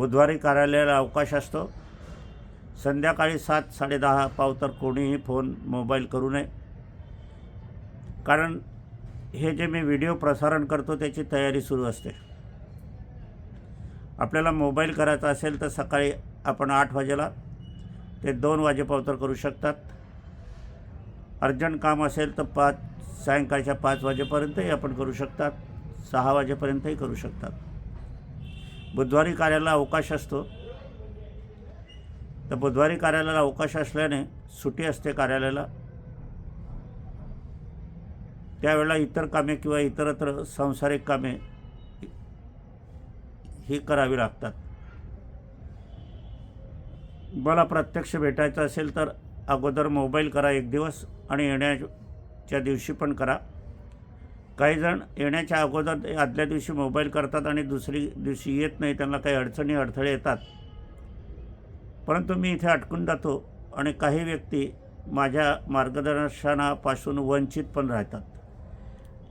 बुधवारी कार्यालयाला अवकाश असतो. संध्याकाळी सात साडेदहा पावतर कोणीही फोन मोबाईल करू नये. कारण हे जे मी व्हिडिओ प्रसारण करतो त्याची तयारी सुरू असते. आपल्याला मोबाईल करायचा असेल तर सकाळी आपण आठ वाजेला ते दोन वाजेपावतर करू शकतात. अर्जंट काम असेल तर पाच सायंकाळच्या पाच वाजेपर्यंतही आपण करू शकतात. सहा वाजेपर्यंतही करू शकतात. बुधवारी कार्याला अवकाश असतो. तर बुधवारी कार्यालयाला अवकाश असल्याने सुटी असते कार्यालयाला. त्यावेळेला इतर कामे किंवा इतरत्र सांसारिक कामे ही करावी लागतात. मला प्रत्यक्ष भेटायचं असेल तर अगोदर मोबाईल करा एक दिवस आणि येण्याच्या दिवशी पण करा. काही जण येण्याच्या अगोदर आदल्या दिवशी मोबाईल करतात आणि दुसरी दिवशी येत नाही त्यांना काही अडचणी अडथळे येतात. परंतु मी इथे अटकून जातो आणि काही व्यक्ती माझ्या मार्गदर्शनापासून वंचित पण राहतात.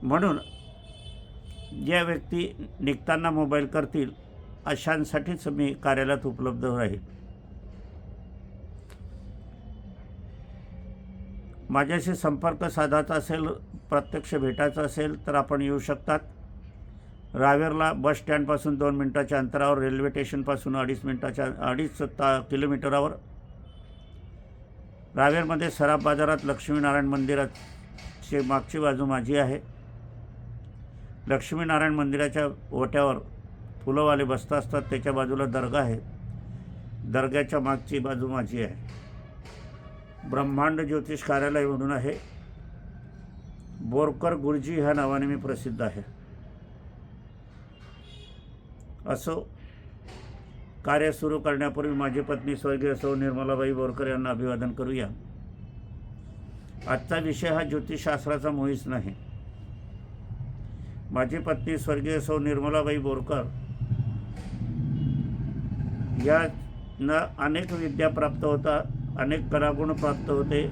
म्हणून ज्या व्यक्ती निघताना मोबाईल करतील अशांसाठीच मी कार्यालयात उपलब्ध राहील. माझ्याशी संपर्क साधायचा असेल प्रत्यक्ष भेटायचं असेल तर आपण येऊ शकतात. रावेरला बस स्टँडपासून दोन मिनटाच्या अंतरावर रेल्वे स्टेशनपासून अडीच मिनटाच्या अडीच ता किलोमीटरावर. रावेरमध्ये सराफ बाजारात लक्ष्मीनारायण मंदिराची मागची बाजू माझी आहे. लक्ष्मीनारायण मंदिराच्या ओट्यावर फुलंवाले बसता असतात त्याच्या बाजूला दर्गा आहे. दर्ग्याच्या मागची बाजू माझी आहे. ब्रह्मांड ज्योतिष कार्यालय म्हणून आहे. बोरकर गुरुजी ह्या नावाने मी प्रसिद्ध आहे. असो कार्य सुरू करण्यापूर्वी माझी पत्नी स्वर्गीय सौ निर्मलाबाई बोरकर यांना अभिवादन करूया. आजचा विषय हा ज्योतिषशास्त्राचा मुळीच नाही. माझी पत्नी स्वर्गीय सौ निर्मलाबाई बोरकर या ना अनेक विद्या प्राप्त होता. अनेक कलागुण प्राप्त होते.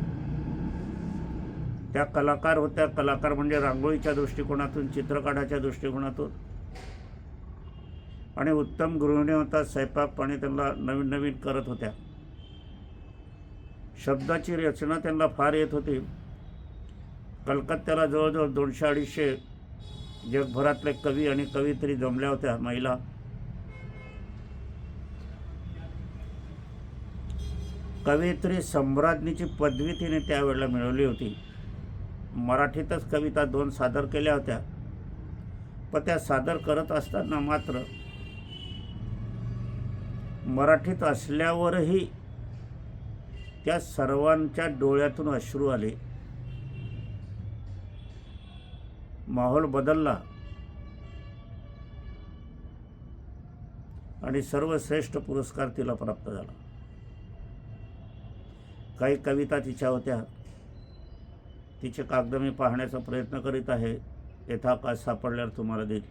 त्या कलाकार होत्या. कलाकार म्हणजे रांगोळीच्या दृष्टिकोनातून चित्रकाराच्या दृष्टिकोनातून. आणि उत्तम गृहिणी होता. स्वयंपाक आणि त्यांना नवीन नवीन करत होत्या. शब्दाची रचना त्यांना फार येत होती. कलकत्त्याला जवळजवळ दोनशे अडीचशे जगभरातले कवी आणि कवित्री जमल्या होत्या. महिला कवयित्री सम्राज्ञीची पदवी तिने त्यावेळेला मिळवली होती. मराठीतच कविता दोन सादर केल्या होत्या. पण त्या सादर करत असताना मात्र मराठीत असल्यावरही त्या सर्वांच्या डोळ्यातून अश्रू आले. माहोल बदलला. आणि सर्वश्रेष्ठ पुरस्कार तिला प्राप्त झाला. काही कविता तिच्या होत्या. तिचे कागद मी पाहण्याचा प्रयत्न करीत आहे. यथाकाश सापडल्यावर तुम्हाला देईल.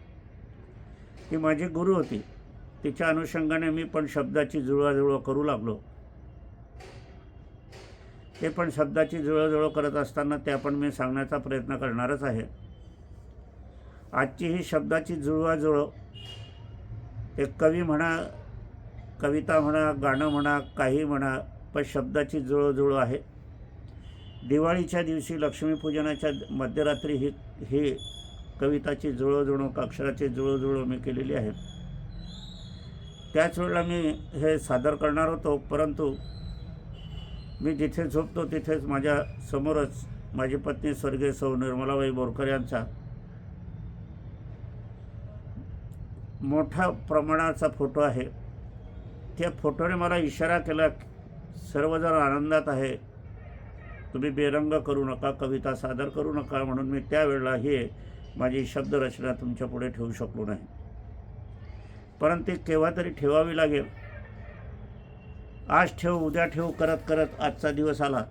ती माझी गुरु होती. तिच्या अनुषंगाने मी पण शब्दाची जुळवाजुळव करू लागलो. ते पण शब्दाची जुळवजुळव करत असताना त्या पण मी सांगण्याचा प्रयत्न करणारच आहे. आजची ही शब्दाची जुळवाजुळव एक कवी म्हणा कविता म्हणा गाणं म्हणा काही म्हणा पण शब्दाची जुळोजुळो आहे. दिवाळीच्या दिवशी लक्ष्मीपूजनाच्या मध्यरात्री ही ही कविताची जुळवजुळव अक्षराची जुळोजुळो मी केलेली आहे. त्याच वेळेला मी हे सादर करणार होतो परंतु मी जिथे झोपतो तिथेच माझ्या समोरच माझी पत्नी स्वर्गीय सौ निर्मलाबाई बोरकर यांचा मोठा प्रमाणाचा फोटो आहे. त्या फोटोने मला इशारा केला सर्वजण आनंदात आहे तुम्ही बेरंग करू नका कविता सादर करू नका म्हणून मी त्यावेळेला हे माझी शब्दरचना तुमच्यापुढे ठेवू शकलो नाही. परंतु ती केव्हा तरी ठेवावी लागेल. आज ठेव उद्या ठेव करत करत आजचा दिवस आला.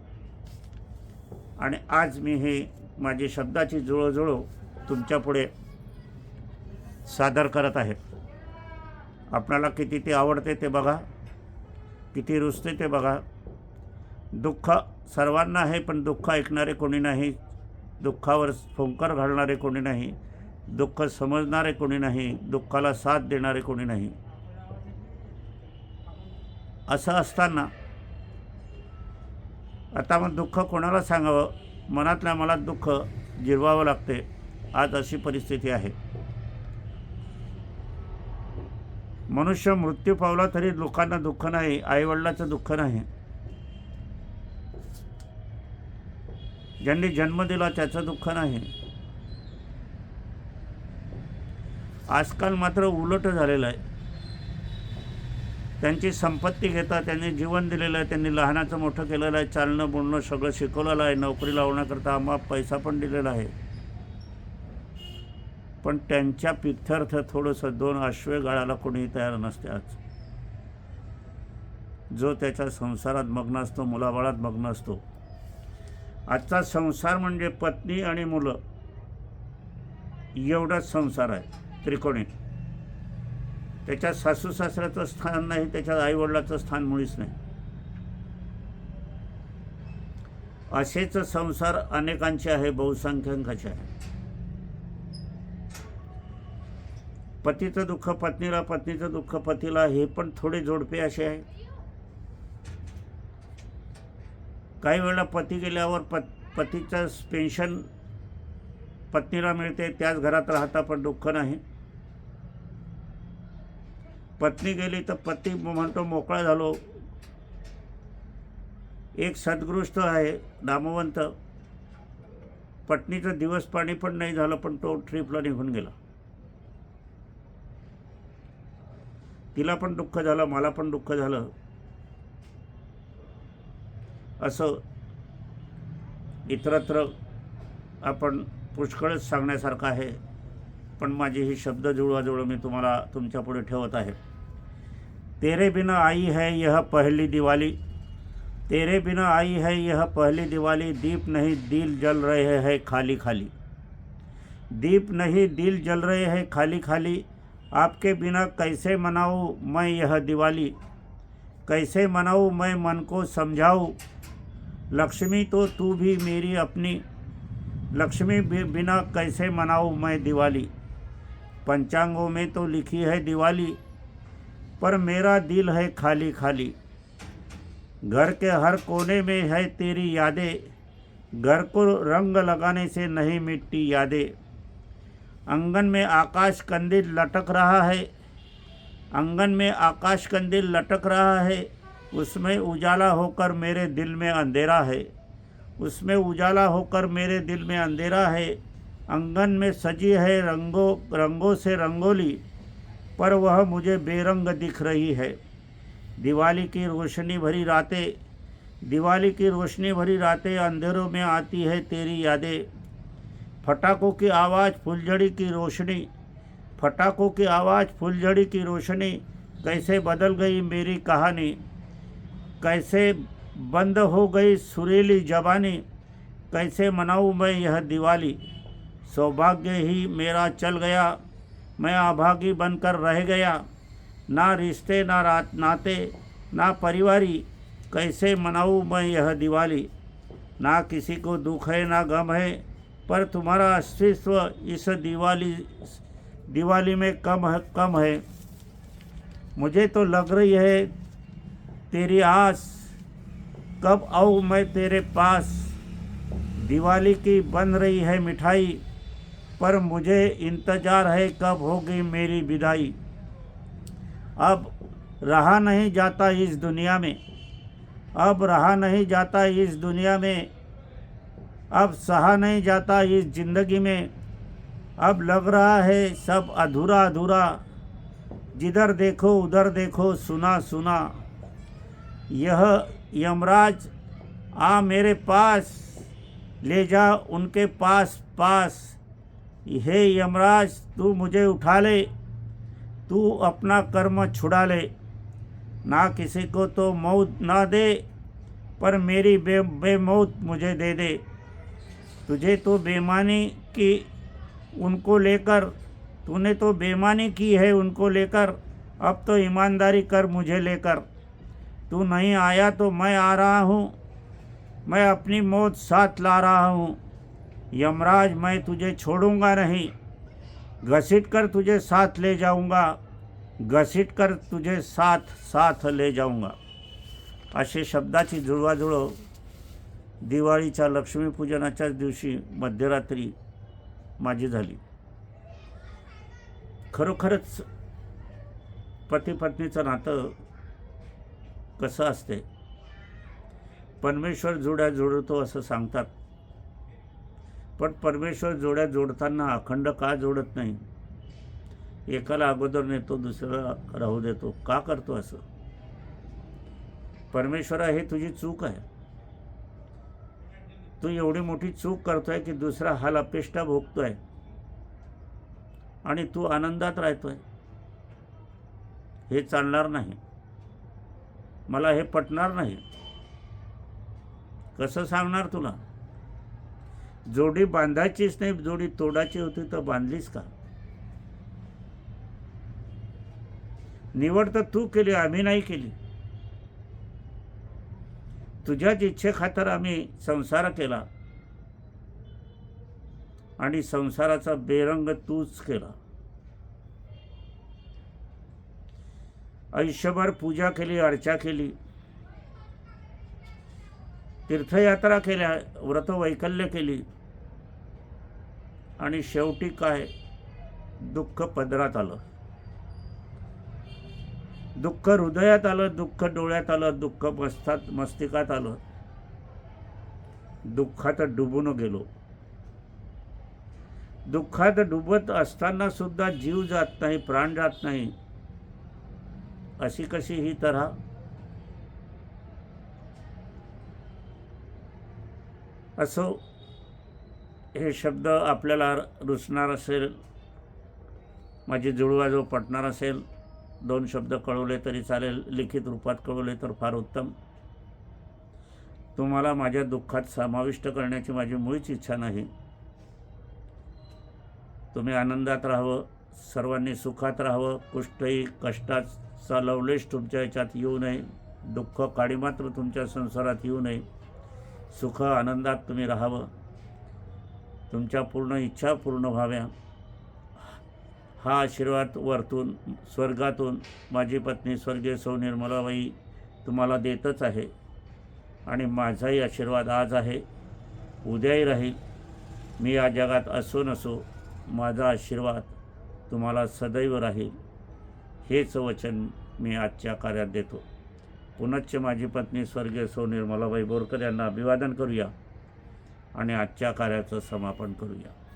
आणि आज मी हे माझी शब्दाची जुळोजुळो तुमच्यापुढे सादर करत आहे. आपणाला किती ते आवडते ते बघा. किती रुचते ते बघा. दुःख सर्वांना आहे पण दुःख ऐकणारे कोणी नाही. दुःखावर फुंकर घालणारे कोणी नाही. दुःख समजणारे कोणी नाही. दुःखाला साथ देणारे कोणी नाही. असं असताना आता मग दुःख कोणाला सांगावं? मनातल्या मनात दुःख जिरवावं लागते. आज अशी परिस्थिती आहे. मनुष्य मृत्यू पावला तरी लोकांना दुःख नाही आईवडिलाचं दुःख नाही. ज्यांनी जन्म दिला त्याचं दुःख नाही. आजकाल मात्र उलट झालेलं आहे. त्यांची संपत्ती घेता त्यांनी जीवन दिलेलं आहे त्यांनी लहानाचं मोठं केलेलं आहे चालणं बोलणं सगळं शिकवलेलं आहे नोकरी लावण्याकरता आम्हा पैसा पण दिलेला आहे. पण त्यांच्या पिथ्यर्थ थोडंसं दोन आश्वे गाळाला कोणीही तयार नसते आज. जो त्याच्या संसारात मग्न असतो मुलाबाळात मग्न असतो. आजचा संसार म्हणजे पत्नी आणि मुलं. एवढाच संसार आहे त्रिकोणी. त्याच्या सासू सासऱ्याचं स्थान नाही त्याच्या आईवडिलाचं स्थान मुळीच नाही. असेच संसार अनेकांचे आहे बहुसंख्यांकाचे आहे. पतीचं दुःख पत्नीला पत्नीचं दुःख पतीला हे पण थोडे जोडपे असे आहे. काही वेळेला पती गेल्यावर पत पतीचं पेन्शन पत्नीला मिळते त्याच घरात राहता पण दुःख नाही. पत्नी गेली तर पती म्हणतो मोकळा झालो. एक सद्गृष्ट आहे नामवंत. पत्नीचं दिवस पाणी पण नाही झालं पण तो ट्रिपला निघून गेला. तिला पण दुःख झालं मला पण दुःख झालं. असं इतरत्र आपण पुष्कळच सांगण्यासारखं आहे पण माझी ही शब्द जुळवाजुळव मी तुम्हाला तुमच्यापुढे ठेवत आहे. तेरे बिना आई है यह पहली दिवाली. तेरे बिना आई है यह पहली दिवाली. दीप नहीं दिल जल रहे हैं खाली खाली. दीप नहीं दिल जल रहे हैं खाली खाली. आपके बिना कैसे मनाऊँ मैं यह दिवाली? कैसे मनाऊँ मैं मन को समझाऊँ? लक्ष्मी तो तू भी मेरी अपनी। लक्ष्मी बिना कैसे मनाऊँ मैं दिवाली? पंचांगों में तो लिखी है दिवाली, पर मेरा दिल है खाली खाली घर के हर कोने में है तेरी यादें, घर को रंग लगाने से नहीं मिटती यादें। आँगन में आकाश कंदील लटक रहा है। आँगन में आकाश कंदील लटक रहा है। उसमें उजाला होकर मेरे दिल में अंधेरा है। उसमें उजाला होकर मेरे दिल में अंधेरा है। आँगन में सजी है रंगों रंगों से रंगोली, पर वह मुझे बेरंग दिख रही है। दिवाली की रोशनी भरी रातें, दिवाली की रोशनी भरी रातें अंधेरों में आती है तेरी यादें। फटाकों की आवाज़ फुलझड़ी की रोशनी। फटाकों की आवाज़ फुलझड़ी की रोशनी। कैसे बदल गई मेरी कहानी? कैसे बंद हो गई सुरीली जबानी? कैसे मनाऊँ मैं यह दिवाली? सौभाग्य ही मेरा चल गया। मैं आभागी बनकर रह गया। ना रिश्ते, ना रात, नाते, ना परिवारी। कैसे मनाऊँ मैं यह दिवाली? ना किसी को दुख है, ना गम है। पर तुम्हारा अस्तित्व इस दिवाली दिवाली में कम है कम है। मुझे तो लग रही है, तेरी आस, कब आऊँ मैं तेरे पास? दिवाली की बन रही है मिठाई, पर मुझे इंतज़ार है कब होगी मेरी विदाई। अब रहा नहीं जाता इस दुनिया में, अब रहा नहीं जाता इस दुनिया में अब सहा नहीं जाता इस ज़िंदगी में। अब लग रहा है सब अधूरा अधूरा। जिधर देखो, उधर देखो, सुना सुना। यह यमराज, आ मेरे पास। ले जा उनके पास पास। हे यमराज, तू मुझे उठा ले। तू अपना कर्म छुड़ा ले। ना किसी को तो मौत ना दे, पर मेरी बे, बेमौत मुझे दे दे। तुझे तो बेमानी की उनको लेकर तूने तो बेमानी की है उनको लेकर अब तो ईमानदारी कर मुझे लेकर। तू नहीं आया तो मैं आ रहा हूँ मैं अपनी मौत साथ ला रहा हूँ। यमराज मैं तुझे छोड़ूंगा नहीं घसीट कर तुझे साथ ले जाऊंगा घसीट कर तुझे साथ साथ ले जाऊंगा। असे शब्दाची जुळवाजुळव दिवाळीच्या लक्ष्मीपूजनाच्याच दिवशी मध्यरात्री माझी झाली. खरोखरच पती पत्नीचं नातं कसं असते? परमेश्वर जोड्या जोडतो असं सांगतात. पण परमेश्वर जोड्या जोडताना अखंड का जोडत नाही? एकाला अगोदर नेतो दुसऱ्याला राहू देतो. का करतो असं? परमेश्वरा हे तुझी चूक आहे. तू एवढी मोठी चूक करतोय की दुसरा हाल अपेष्टा भोगतोय. आणि तू आनंदात राहतोय. हे चालणार नाही. मला हे पटणार नाही. कसं सांगणार तुला? जोडी बांधायचीच नाही जोडी तोडायची होती तर बांधलीस का? निवड तर तू केली आम्ही नाही केली. तुझ्याच इच्छेखातर आम्ही संसार केला. आणि संसाराचा बेरंग तूच केला. आयुष्यभर पूजा केली अर्चा केली. तीर्थयात्रा केल्या व्रत वैकल्य केली. आणि शेवटी काय? दुःख पदरात आलं. दुःख हृदयात आलं दुःख डोळ्यात आलं दुःख मस्तात मस्तिकात आलं. दुःखात डुबून गेलो. दुःखात डुबत असताना सुद्धा जीव जात नाही प्राण जात नाही. अशी कशी ही तऱ्हा? असो हे शब्द आपल्याला रुचणार असेल माझी जुळवाजुळव पटणार असेल दोन शब्द कळवले तरी चालेल लिखित रूपात कळवले तर फार उत्तम. तुम्हाला माझ्या दुःखात समाविष्ट करण्याची माझी मुळीच इच्छा नाही. तुम्ही आनंदात राहावं सर्वांनी सुखात राहावं कुष्ठही कष्टाचा लवलेश तुमच्या याच्यात येऊ नये दुःख काळी मात्र तुमच्या संसारात येऊ नये सुख आनंदात तुम्ही राहावं. तुमच्या पूर्ण इच्छा पूर्ण व्हाव्या. हा आशीर्वाद वरतून स्वर्गातून माझी पत्नी स्वर्गीय सौ निर्मलाबाई तुम्हाला देतच आहे. आणि माझाही आशीर्वाद आज आहे. उद्याही राहील. मी या जगात असो नसो माझा आशीर्वाद तुम्हाला सदैव राहील. हेच वचन मी आजच्या कार्यात देतो. पुनश्च माझी पत्नी स्वर्गीय सौ निर्मलाबाई बोरकर यांना अभिवादन करूया आणि आजच्या कार्याचं समापन करूया.